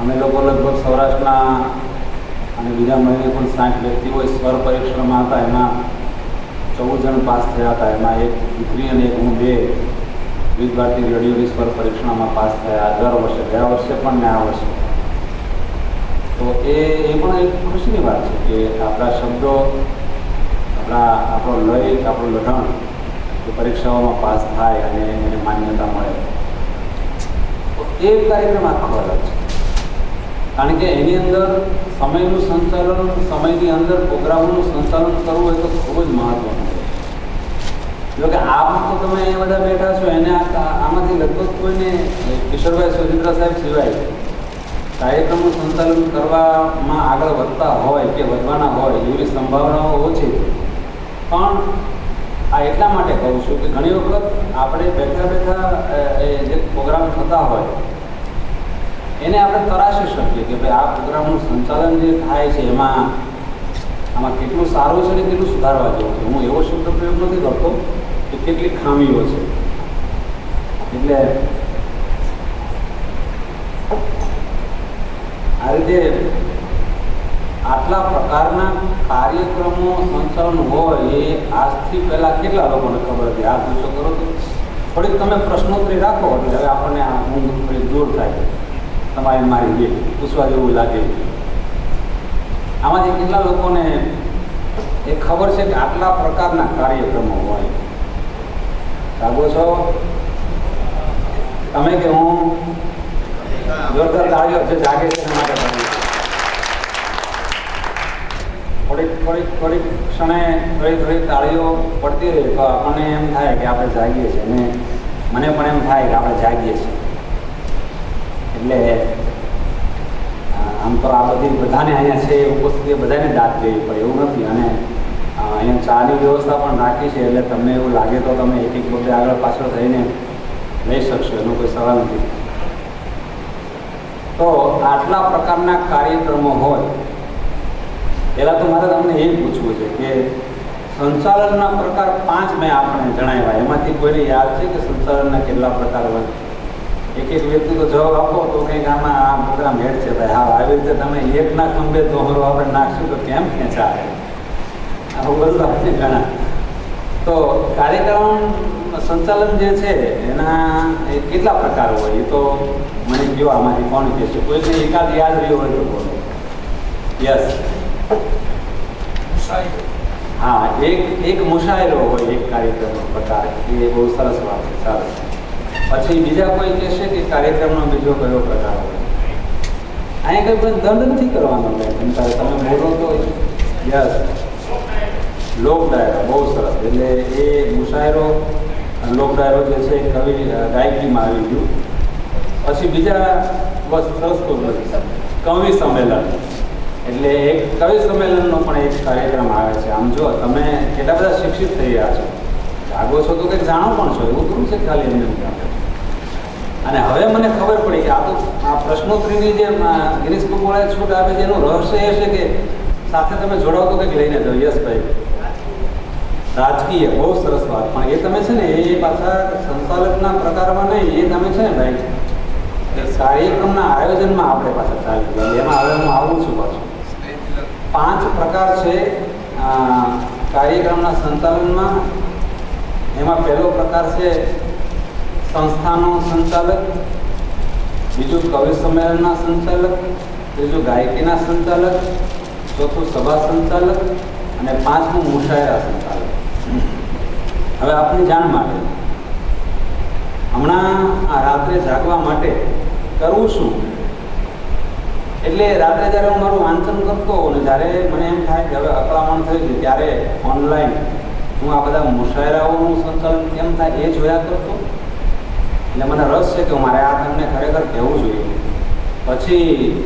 અમે લોકો લગભગ સૌરાષ્ટ્રના અને બીજા મહિને પણ સાઠ વ્યક્તિઓ સ્વર પરીક્ષણમાં હતા. એમાં ચૌદ જણ પાસ થયા હતા. એમાં એક દીકરી અને એક હું બે વિવિધ ભારતી રેડિયોની સ્વર પરીક્ષામાં પાસ થયા દર વર્ષે. ગયા વર્ષે પણ ને આ વર્ષે. તો એ એ પણ એક ખુશીની વાત છે કે આપણા શબ્દો, આપણા, આપણો લય, આપણું લઢણ એ પરીક્ષાઓમાં પાસ થાય અને એને માન્યતા મળે. તો એ કાર્યક્રમ આખો અલગ છે. કારણ કે એની અંદર સમયનું સંચાલન, સમયની અંદર પ્રોગ્રામનું સંચાલન કરવું એ તો ખૂબ જ મહત્વનું છે. જો કે આપ તો તમે એ બધા બેઠા છો, એને આમાંથી લગભગ કોઈને કિશોરભાઈ સુરેન્દ્ર સાહેબ સિવાય કાર્યક્રમનું સંચાલન કરવામાં આગળ વધતા હોય કે વધવાના હોય એવી સંભાવનાઓ ઓછી. પણ આ એટલા માટે કહું છું કે ઘણી વખત આપણે બેઠા બેઠા એ જે પ્રોગ્રામ થતા હોય એને આપણે તરાશી શકીએ કે ભાઈ આ પ્રોગ્રામનું સંચાલન જે થાય છે એમાં આમાં કેટલું સારું છે ને કેટલું સુધારવા જેવું છે. હું એવો શબ્દ પ્રયોગ નથી કરતો કે કેટલી ખામીઓ છે. એટલે આ રીતે આટલા પ્રકારના કાર્યક્રમો સંચાલન હોય એ આજથી પહેલાં કેટલા લોકોને ખબર હતી? આ પૂછો કરો તો. થોડીક તમે પ્રશ્નોત્તરી રાખો એટલે હવે આપણને આ ઊંઘ થોડી દૂર થાય. તમારી મારી જે પૂછવા જેવું લાગે. આમાંથી કેટલા લોકોને એ ખબર છે કે આટલા પ્રકારના કાર્યક્રમો હોય. લાગો છો? તમે કે હું? જોરદાર તાળીઓ જે જાગે છે માટે થોડીક થોડીક થોડીક ક્ષણે થોડી થોડીક તાળીઓ પડતી રહે તો આપણને એમ થાય કે આપણે જાગીએ છીએ. અને મને પણ એમ થાય કે આપણે જાગીએ છીએ. એટલે આમ તો આ બધી બધાને અહીંયા છે, ઉપસ્થિતિ બધાને દાંત દેવી પડે, એવું નથી. અને અહીંયા ચાની વ્યવસ્થા પણ રાખી છે, એટલે તમને એવું લાગે તો તમે એક એક બધે આગળ પાછળ થઈને લઈ શકશો, એનો કોઈ સવાલ નથી. તો આટલા પ્રકારના કાર્યક્રમો હોય, પહેલાં તો મારે તમને એ પૂછવું છે કે સંચાલનના પ્રકાર પાંચ મેં આપણે જણાવ્યા. એમાંથી કોઈને યાદ છે કે સંચાલનના કેટલા પ્રકાર હોય? એક એક વ્યક્તિ તો જવાબ આપો તો કંઈક આમાં આ પ્રોગ્રામ હેડ છે ભાઈ. હા આવી રીતે તમે એક ના ખંભે દોહરો આપણે નાખશું તો કેમ ખેંચાય? આવું બધું હશે ઘણા. તો કાર્યક્રમ સંચાલન જે છે એના કેટલા પ્રકાર હોય? એ તો મને કયો આમાંથી કોણ કહે છે? કોઈને એકાદ યાદ રહ્યો હોય તો બોલો યસ હા એક એક મુશાયરો હોય એક કાર્યક્રમનો પ્રકાર. એ બહુ સરસ વાત છે. ચાલો. પછી બીજા કોઈ કહેશે કે કાર્યક્રમનો બીજો કયો પ્રકાર હોય અહીંયા કંઈ પણ દંડ નથી કરવાનો તમે બોલો તો યસ. લોક ડાયરો, બહુ સરસ. એટલે એ મુશાયરો લોક ડાયરો જે છે, કવિ ગાયકીમાં આવી ગયું. પછી બીજા બસ સરસ કવિ સંમેલન. એટલે એક કવિ સંમેલનનો પણ એક કાર્યક્રમ આવે છે. આમ જો તમે કેટલા બધા શિક્ષિત થઈ રહ્યા છો. જાગો છો તો કંઈક જાણો પણ છો. એવું થોડું છે ખાલી એમને. અને હવે મને ખબર પડી કે આ તો આ પ્રશ્નોત્તરીની જે ગિરીશ બુકવાળાએ છૂટ આપે છે, એનું રહસ્ય એ છે કે સાથે તમે જોડાવ તો કંઈક લઈને જાઓ યસ ભાઈ રાજકીય, બહુ સરસ વાત. પણ એ તમે છે ને, એ પાછા સંચાલકના પ્રકારમાં નહીં, એ તમે છે ને ભાઈ કાર્યક્રમના આયોજનમાં આપણે પાછા ચાલી એમાં હવે હું આવું છું પાછું. પાંચ પ્રકાર છે કાર્યક્રમના સંચાલનમાં. એમાં પહેલો પ્રકાર છે સંસ્થાનો સંચાલક, બીજું કવિ સંમેલનના સંચાલક, ત્રીજું ગાયકીના સંચાલક, ચોથું સભા સંચાલક અને પાંચમું મુશાયરા સંચાલક. હવે આપની જાણ માટે. હમણાં આ રાત્રે જાગવા માટે કરવું શું? એટલે રાત્રે જ્યારે હું મારું વાંચન કરતો અને જ્યારે મને એમ થાય કે હવે અકળામણ થઈ છે ત્યારે ઓનલાઈન હું આ બધા મુશાયરાઓનું સંચાલન કેમ થાય એ જોયા કરતો. એટલે મને રસ છે કે મારે આ તમને ખરેખર કહેવું જોઈએ. પછી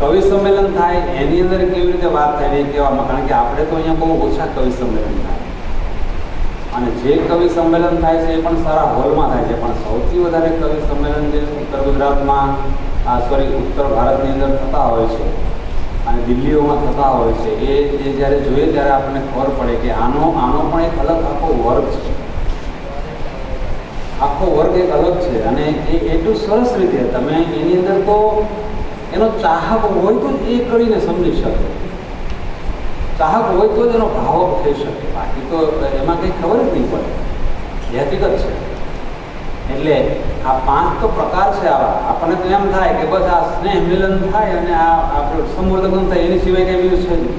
કવિ સંમેલન થાય, એની અંદર કેવી રીતે વાત થાય, એ કહેવામાં, કારણ કે આપણે તો અહીંયા બહુ ઓછા કવિ સંમેલન થાય. અને જે કવિ સંમેલન થાય છે એ પણ સારા હોલમાં થાય છે, પણ સૌથી વધારે કવિ સંમેલન જે ઉત્તર ગુજરાતમાં, આ સોરી ઉત્તર ભારતની અંદર થતા હોય છે, અને દિલ્હીઓમાં થતા હોય છે, એ એ જ્યારે જોઈએ ત્યારે આપણને ખબર પડે કે આનો આનો પણ એક અલગ આખો વર્ગ છે. આખો વર્ગ એક અલગ છે અને એ એટલું સરસ રીતે તમે એની અંદર તો એનો ચાહક હોય તો જ એ કરીને સમજી શકે. ચાહક હોય તો જ એનો ભાવ થઈ શકે. બાકી તો એમાં કંઈ ખબર જ નહીં પડે. એ હકીકત છે. એટલે આ પાંચ તો પ્રકાર છે આવા. આપણને તો એમ થાય કે બસ આ સ્નેહ મિલન થાય અને આ આપણું સંવર્ધન થાય, એની સિવાય કંઈ બીજું છે નહીં.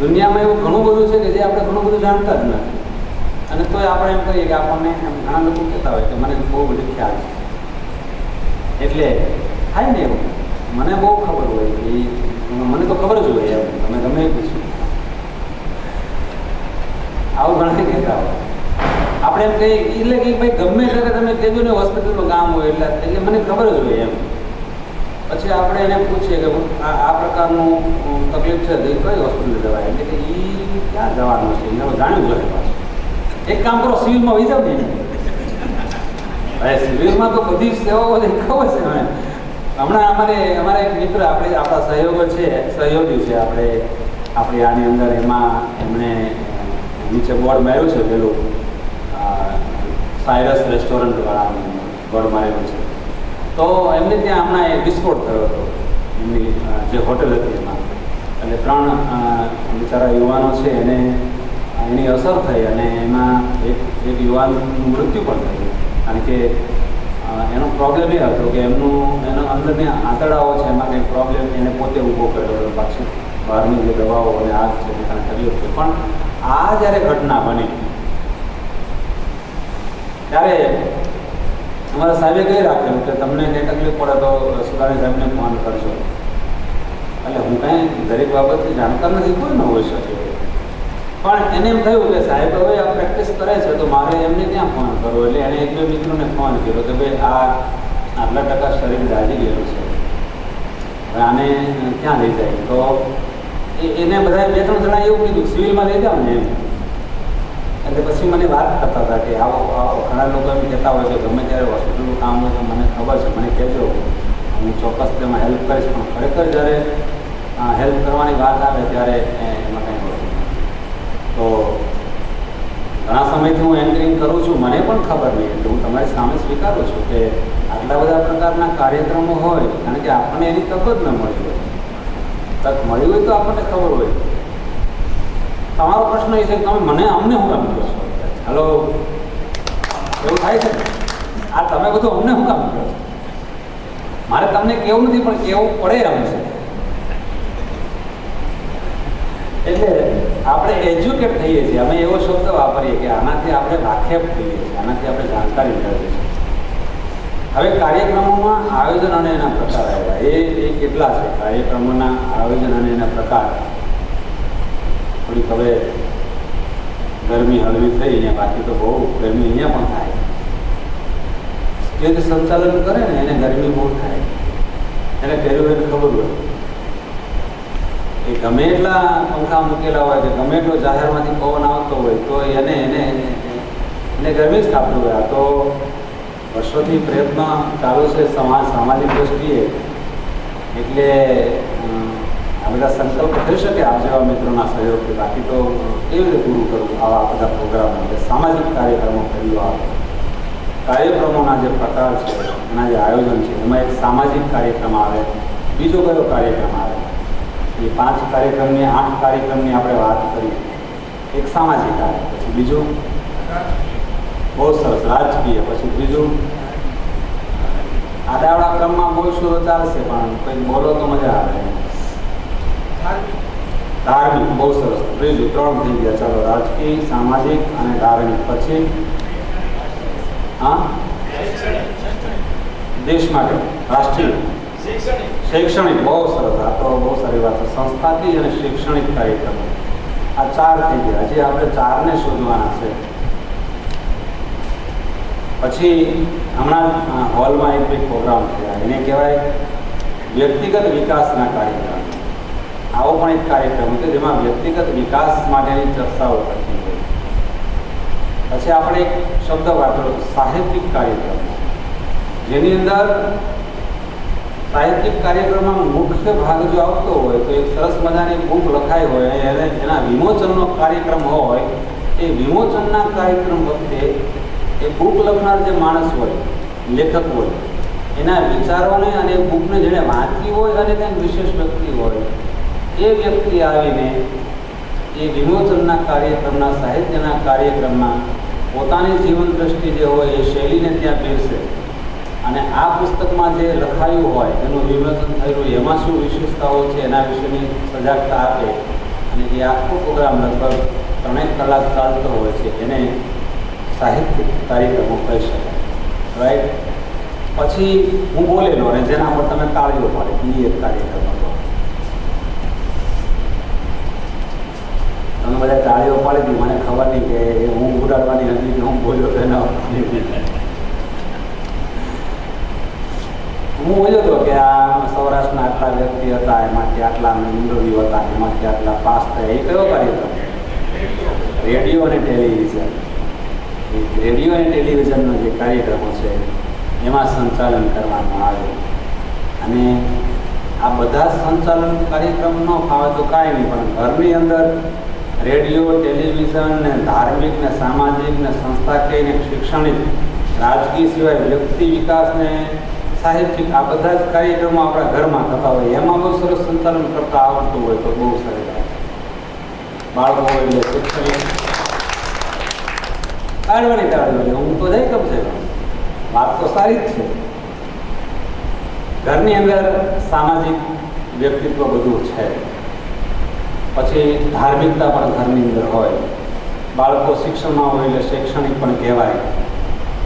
દુનિયામાં એવું ઘણું બધું છે કે જે આપણે ઘણું બધું જાણતા જ નથી. અને તોય આપણે એમ કહીએ કે આપણને એમ ઘણા લોકો કહેતા હોય કે મને બહુ બધી ખ્યાલ છે. એટલે થાય ને એવું. મને બહુ ખબર હોય કે મને તો ખબર જ હોય એમ. તમે ગમે એ પૂછ્યું આવું ઘણા કહેતા હોય. આપણે એમ કહીએ એટલે કે ભાઈ ગમે ત્યારે તમે કહેજો ને હોસ્પિટલનું કામ હોય એટલે એટલે મને ખબર જ હોય એમ. પછી આપણે એને પૂછીએ કે આ પ્રકારનું તકલીફ છે કઈ હોસ્પિટલ જવાય એટલે કે એ ક્યાં જવાનું છે? એને જાણ્યું જોઈએ પાછું. એક કામ કરો, સિવિલમાં વહી જાવ ને. સિવિલમાં તો બધી સેવાઓ ખબર છે હમણાં અમારે, અમારા એક મિત્ર આપણે, આપણા સહયોગો છે, સહયોગી છે આપણે, આપણી આની અંદર એમાં એમણે નીચે બોર્ડ માર્યું છે પેલું. સાયરસ રેસ્ટોરન્ટ વાળા બોર્ડ માર્યું છે. તો એમને ત્યાં હમણાં એ વિસ્ફોટ થયો હતો. એમની જે હોટેલ હતી એમાં. એટલે ત્રણ બિચારા યુવાનો છે, એને એની અસર થઈ અને એમાં એક એક યુવાનનું મૃત્યુ પણ થયું. કારણ કે એનો પ્રોબ્લેમ એ હતો કે એમનું, એનો અંદરની આંતરડાઓ છે, એમાં કંઈક પ્રોબ્લેમ એને પોતે ઊભો કર્યો હતો. પાછું બહારની જે દવાઓ અને આ છે કારણે તકલીફ છે. પણ આ જ્યારે ઘટના બની, ત્યારે અમારા સાહેબે કહી રાખેલું કે તમને કંઈ તકલીફ પડે તો સુધારી સાહેબને ફોન કરજો. એટલે હું કાંઈ દરેક બાબતથી જાણકાર નથી, કોઈ ન હોઈ શકે. પણ એને એમ થયું કે સાહેબ, હવે આ પ્રેક્ટિસ કરે છે, તો મારે એમને ત્યાં ફોન કરવો? એટલે એણે એક બે મિત્રોને ફોન કર્યો કે ભાઈ, આ આટલા ટકા શરીર દાજી ગયેલું છે. આને ક્યાં લઈ જાય? તો એને બધા બે ત્રણ જણા એવું કીધું, સિવિલમાં લઈ જાઓ ને એમ. એટલે પછી મને વાત કરતા હતા કે આવો આવો, ઘણા લોકો એમ કહેતા હોય કે ગમે ત્યારે હોસ્પિટલનું કામ હોય તો મને ખબર છે, મને કહેજો. હું ચોક્કસ તેમાં હેલ્પ કરીશ, પણ ખરેખર જ્યારે હેલ્પ કરવાની વાત આવે ત્યારે એ એમાં કંઈ હોતું નથી. તો ઘણા સમયથી હું એન્કરિંગ કરું છું. મને પણ ખબર નહીં. એટલે હું તમારી સામે સ્વીકારું છું કે આટલા બધા પ્રકારના કાર્યક્રમો હોય, કારણ કે આપણને એની તક જ ન મળી હોય. તક મળી હોય તો આપણને ખબર હોય. તમારો પ્રશ્ન એ છે કે તમે મને, અમને હું કામ કરો છો? હલો એવું થાય છે આ તમે બધું અમને હું કામ કરો છો? મારે તમને કેવું નથી, પણ કેવું પડે એમ છે. એટલે આપણે એજ્યુકેટ થઈએ છીએ. અમે એવો શબ્દ વાપરીએ કે આનાથી આપણે વાકેફ થઈએ છીએ. આનાથી આપણે જાણકારી મેળવીએ છીએ. હવે કાર્યક્રમોમાં આયોજન અને એના પ્રકાર આવ્યા. એ એ કેટલા છે? કાર્યક્રમોના આયોજન અને એના પ્રકાર. થોડીક હવે ગરમી હળવી થઈ અહીંયા બાકી તો બહુ ગરમી અહીંયા પણ થાય. જે સંચાલન કરે ને, એને ગરમી બહુ થાય. એને પહેલું એને ખબર હોય. એ ગમે એટલા પંખા મૂકેલા હોય કે ગમે એટલો જાહેરમાંથી પવન આવતો હોય, તો એને એને એને ગરમી જ કાપતું હોય આ તો વર્ષોથી પ્રયત્ન ચાલુ છે સમાજ, સામાજિક દ્રષ્ટિએ. એટલે આ બધા સંકલ્પ થઈ શકે આપ જેવા મિત્રોના સહયોગથી. બાકી તો કેવી રીતે પૂરું કરવું આવા બધા પ્રોગ્રામો? એટલે સામાજિક કાર્યક્રમો કર્યું આવે કાર્યક્રમોના જે પ્રકાર છે, એના જે આયોજન છે, એમાં એક સામાજિક કાર્યક્રમ આવે, બીજો કયો કાર્યક્રમ આવે? એ પાંચ કાર્યક્રમની, આઠ કાર્યક્રમની આપણે વાત કરી. એક સામાજિક આવે પછી બીજું? બહુ સરસ, રાજકીય, પછી ત્રીજું? આડાવડા ક્રમમાં બોલશું તો ચાલશે, પણ કંઈક બોલો તો મજા આવે. ધાર્મિક, બહુ સરસ. ત્રીજું, ત્રણ થઈ ગયા. ચાલો, રાજકીય, સામાજિક અને ધાર્મિક. પછી? હા? દેશ માટે, રાષ્ટ્રીય. શૈક્ષણિક, બહુ સરસ. આ તો બહુ સારી વાત છે. સંસ્થાથી અને શૈક્ષણિક કાર્યક્રમો. આ ચાર થઈ ગયા. હજી આપણે ચારને શોધવાના છે. પછી હમણાં હોલમાં એક બી પ્રોગ્રામ થયા. એને કહેવાય વ્યક્તિગત વિકાસના કાર્યક્રમ. આવો પણ એક કાર્યક્રમ કે જેમાં વ્યક્તિગત વિકાસ માટેની ચર્ચાઓ થતી હોય. પછી આપણે એક શબ્દ વાપર્યો, સાહિત્યિક કાર્યક્રમ. જેની અંદર સાહિત્યિક કાર્યક્રમમાં મુખ્ય ભાગ જો આવતો હોય તો એક સરસ મજાની બુક લખાઈ હોય અને એને વિમોચનનો કાર્યક્રમ હોય, એ વિમોચનના કાર્યક્રમ વખતે એ બુક લખનાર જે માણસ હોય, લેખક હોય, એના વિચારોને અને બુકને જેણે વાંચી હોય અને કંઈક વિશેષ વ્યક્તિ હોય, એ વ્યક્તિ આવીને એ વિમોચનના કાર્યક્રમના, સાહિત્યના કાર્યક્રમમાં પોતાની જીવન દ્રષ્ટિ જે હોય એ શૈલીને ત્યાં પીરશે અને આ પુસ્તકમાં જે લખાયું હોય, એનું વિમોચન થયેલું, એમાં શું વિશેષતાઓ છે, એના વિશેની સજાગતા આપે, અને એ આખો પ્રોગ્રામ લગભગ ત્રણેક કલાક ચાલતો હોય છે, એને સાહિત્યિક કાર્યક્રમો કહી શકાય. રાઈટ પછી હું બોલેલો, અને જેના પર તમે તાળીઓ પાડી, એ એક કાર્યક્રમ હતો. તમે બધા તાળીઓ પાડી હતી મને ખબર નહીં કે હું ઉડાડવાની હતી કે હું બોલ્યો તો એના હું બોલ્યો હતો કે આ સૌરાષ્ટ્રના આટલા વ્યક્તિ હતા, એમાંથી આટલા ઇન્ટરવ્યુ હતા, એમાંથી આટલા પાસ થયા, એ કયો કાર્યક્રમ? રેડિયો અને ટેલિવિઝન. રેડિયો અને ટેલિવિઝનનો જે કાર્યક્રમો છે, એમાં સંચાલન કરવામાં આવે. અને આ બધા સંચાલન કાર્યક્રમ ન ફાવે તો કાંઈ નહીં, પણ ઘરની અંદર રેડિયો, ટેલિવિઝન ને ધાર્મિક ને સામાજિક ને સંસ્થાકીય ને શૈક્ષણિક, રાજકીય સિવાય વ્યક્તિ વિકાસ ને સાહિત્યિક આ બધા જ કાર્યક્રમો આપણા ઘરમાં થતા હોય. એમાં બહુ સરસ સંચાલન કરતા આવડતું હોય તો બહુ સરસ બાળકો એટલે શૈક્ષણિક કાઢવાની કાઢવાની હું તો જઈ કમ. છે વાત તો સારી જ છે. ઘરની અંદર સામાજિક વ્યક્તિત્વ બધું છે. પછી ધાર્મિકતા પણ ઘરની અંદર હોય. બાળકો શિક્ષણમાં હોય એટલે શૈક્ષણિક પણ કહેવાય.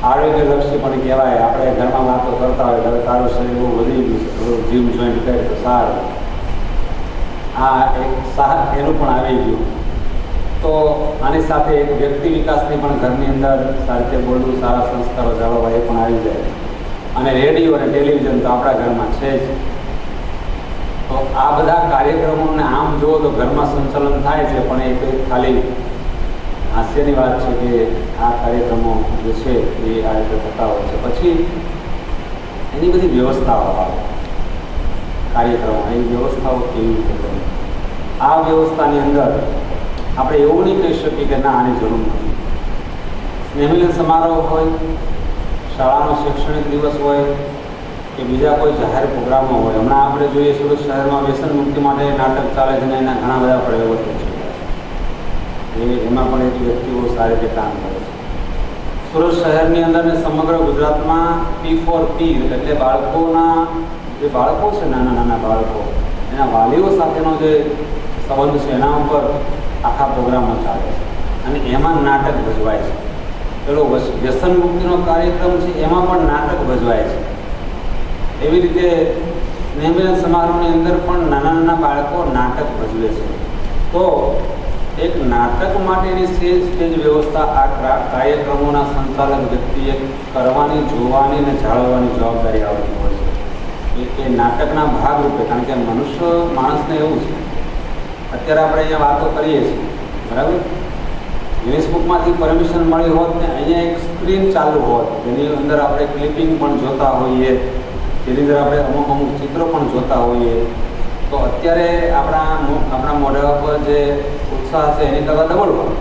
આરોગ્યલક્ષી પણ કહેવાય. આપણે ઘરમાં વાતો કરતા હોય ત્યારે તારું શરીર બહુ વધી ગયું છે. જીમ જોઈન્ટ કરે તો સારું. આ એક સાહસ એનું પણ આવી ગયું. તો આની સાથે એક વ્યક્તિ વિકાસની પણ ઘરની અંદર સારી બોલવું, સારા સંસ્કારો જાળવવા એ પણ આવી જાય. અને રેડિયો અને ટેલિવિઝન તો આપણા ઘરમાં છે જ. તો આ બધા કાર્યક્રમોને આમ જુઓ તો ઘરમાં સંચાલન થાય છે, પણ એ ખાલી હાસ્યની વાત છે કે આ કાર્યક્રમો જે છે એ આ રીતે થતા હોય છે. પછી એની બધી વ્યવસ્થાઓ આવે. કાર્યક્રમો, એની વ્યવસ્થાઓ કેવી રીતે કરવી આ વ્યવસ્થાની અંદર આપણે એવું નહીં કહી શકીએ કે ના, આની જરૂર નથી. સ્નેહમિલન સમારોહ હોય, શાળાનો શૈક્ષણિક દિવસ હોય કે બીજા કોઈ જાહેર પ્રોગ્રામો હોય. હમણાં આપણે જોઈએ સુરત શહેરમાં વ્યસન મુક્તિ માટે નાટક ચાલે છે ને એના ઘણા બધા પ્રયોગો થાય એ એમાં પણ એક વ્યક્તિ બહુ સારી રીતે કામ કરે છે. સુરત શહેરની અંદર ને સમગ્ર ગુજરાતમાં પી ફોર પી એટલે બાળકોના, જે બાળકો છે નાના નાના બાળકો, એના વાલીઓ સાથેનો જે સંબંધ છે, એના ઉપર આખા પ્રોગ્રામો ચાલે છે. અને એમાં નાટક ભજવાય છે. પેલો વ્યસન મુક્તિનો કાર્યક્રમ છે, એમાં પણ નાટક ભજવાય છે. એવી રીતે સ્નેહમિલન સમારોહની અંદર પણ નાના નાના બાળકો નાટક ભજવે છે. તો એક નાટક માટેની સ્ટેજ સ્ટેજ વ્યવસ્થા આ કાર્યક્રમોના સંચાલક વ્યક્તિએ કરવાની, જોવાની અને જાળવવાની જવાબદારી આવતી હોય છે. એ નાટકના ભાગરૂપે, કારણ કે મનુષ્ય માણસને એવું છે. અત્યારે આપણે અહીંયા વાતો કરીએ છીએ, બરાબર? ફેસબુકમાંથી પરમિશન મળી હોત ને અહીંયા એક સ્ક્રીન ચાલુ હોત, જેની અંદર આપણે ક્લિપિંગ પણ જોતા હોઈએ, જેની અંદર આપણે અમુક અમુક ચિત્રો પણ જોતા હોઈએ, તો અત્યારે આપણા આપણા મોઢા પર જે ઉત્સાહ હશે એની કરતાં ડબલ હોય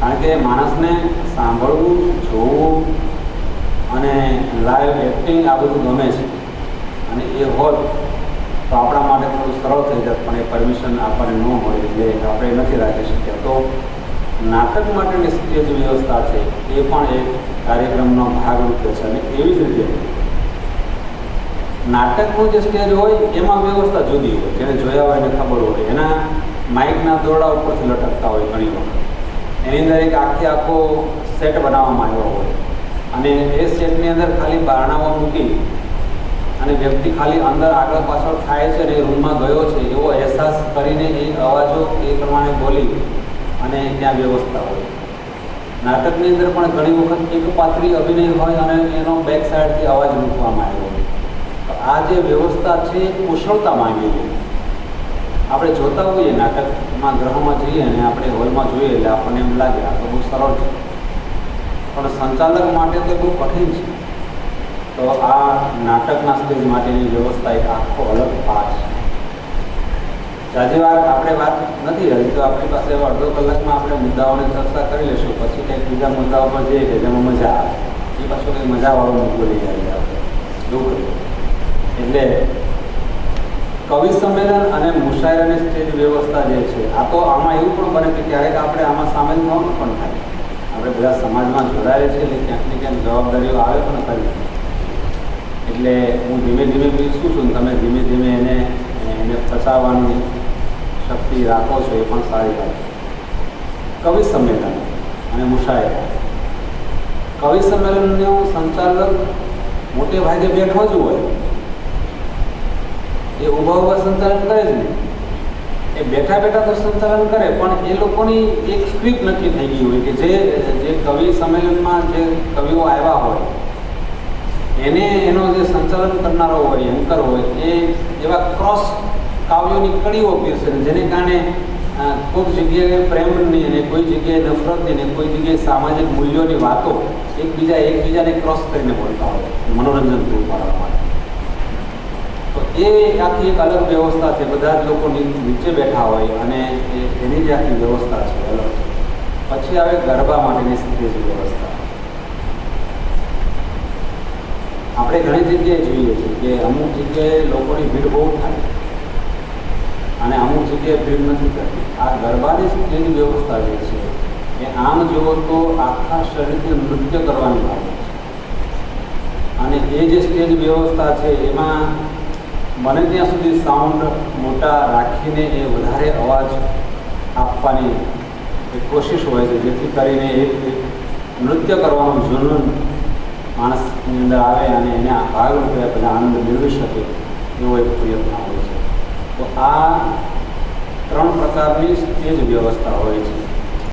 કારણ કે માણસને સાંભળવું, જોવું અને લાઈવ એક્ટિંગ આ બધું ગમે છે. અને એ હોત તો આપણા માટે થોડું સરળ થઈ જાય પણ એ પરમિશન આપણને ન હોય એટલે આપણે નથી રાખી શક્યા. તો નાટક માટેની સ્ટેજ વ્યવસ્થા છે, એ પણ એક કાર્યક્રમનો ભાગરૂપે છે. અને એવી જ રીતે નાટકનું જે સ્ટેજ હોય, એમાં વ્યવસ્થા જુદી હોય. જેને જોયા હોય એને ખબર હોય. એના માઇકના દોરડા ઉપરથી લટકતા હોય ઘણી વખત એની અંદર એક આખે આખો સેટ બનાવવામાં આવ્યો હોય. અને એ સેટની અંદર ખાલી બારણાઓ મૂકી અને વ્યક્તિ ખાલી અંદર આગળ પાછળ થાય છે અને રૂમમાં ગયો છે, એવો અહેસાસ કરીને એ અવાજો એ પ્રમાણે બોલી અને ત્યાં વ્યવસ્થા હોય. નાટકની અંદર પણ ઘણી વખત એક પાત્રી અભિનય હોય અને એનો બેક સાઈડથી અવાજ મૂકવામાં આવ્યો આ જે વ્યવસ્થા છે એ કુશળતા માંગી છે. આપણે જોતા હોઈએ નાટકમાં, ગ્રહોમાં જઈએ અને આપણે હોલમાં જોઈએ એટલે આપણને એમ લાગે આ તો બહુ સરળ છે. પણ સંચાલક માટે તો બહુ કઠિન છે. તો આ નાટકના સ્ટેજ માટેની વ્યવસ્થા એક આખો અલગ પાઠ છે. જાજી વાર આપણે વાત નથી હજી તો આપણી પાસે અડધો કલાકમાં આપણે મુદ્દાઓની ચર્ચા કરી લઈશું પછી કંઈક બીજા મુદ્દાઓ પર જઈએ કે જેમાં મજા આવે. એ પાછું કંઈક મજાવાળો મુદ્દો લઈ આવીએ આપણે. એવું એટલે કવિ સંમેલન અને મુશાયરાની સ્ટેજ વ્યવસ્થા જે છે, આ તો આમાં એવું પણ બને કે ક્યારેક આપણે આમાં સામેલ થવાનું પણ થાય. આપણે બધા સમાજમાં જોડાયેલા છે એટલે ક્યાંક ને ક્યાંક જવાબદારીઓ આવે પણ ખરી. એટલે હું ધીમે ધીમે શું છું તમે ધીમે ધીમે એને એને પચાવવાની શક્તિ રાખો છો એ પણ સારી વાત કવિ સંમેલન અને મુશાયરા. કવિ સંમેલનનો સંચાલક મોટે ભાગે બેઠો જ હોય. એ ઊભા ઊભા સંચાલન કરે જ નહીં. એ બેઠા બેઠા તો સંચાલન કરે, પણ એ લોકોની એક સ્ક્રિપ્ટ નક્કી થઈ ગઈ હોય કે જે જે કવિ સંમેલનમાં જે કવિઓ આવ્યા હોય, એને, એનો જે સંચાલન કરનારો હોય એન્કર હોય, એ એવા ક્રોસ કાવ્યોની કડીઓ પીરશે જેને કારણે કોઈક જગ્યાએ પ્રેમની અને કોઈ જગ્યાએ નફરતની નહીં કોઈ જગ્યાએ સામાજિક મૂલ્યોની વાતો એકબીજા એકબીજાને ક્રોસ કરીને બોલતા હોય, મનોરંજન પૂરું પાડવા માટે એ આખી એક અલગ વ્યવસ્થા છે. બધા જ લોકો નીચે બેઠા હોય અને એની જે આખી વ્યવસ્થા છે. અલગ. પછી આવે ગરબા માટેની સ્ટેજ વ્યવસ્થા. આપણે ઘણી જગ્યાએ જોઈએ છીએ કે અમુક જગ્યાએ લોકોની ભીડ બહુ થાય અને અમુક જગ્યાએ ભીડ નથી થતી. આ ગરબાની સ્ટેજ વ્યવસ્થા જે છે એ આમ જુઓ તો આખા શરીરથી નૃત્ય કરવાની બાબત છે. અને એ જે સ્ટેજ વ્યવસ્થા છે, એમાં બને ત્યાં સુધી સાઉન્ડ મોટા રાખીને એ વધારે અવાજ આપવાની એક કોશિશ હોય છે, જેથી કરીને એક નૃત્ય કરવાનું જુનૂન માણસની અંદર આવે અને એને ભાગરૂપે બધા આનંદ મેળવી શકે એવો એક પ્રયત્ન હોય છે. તો આ ત્રણ પ્રકારની સ્ટેજ વ્યવસ્થા હોય છે.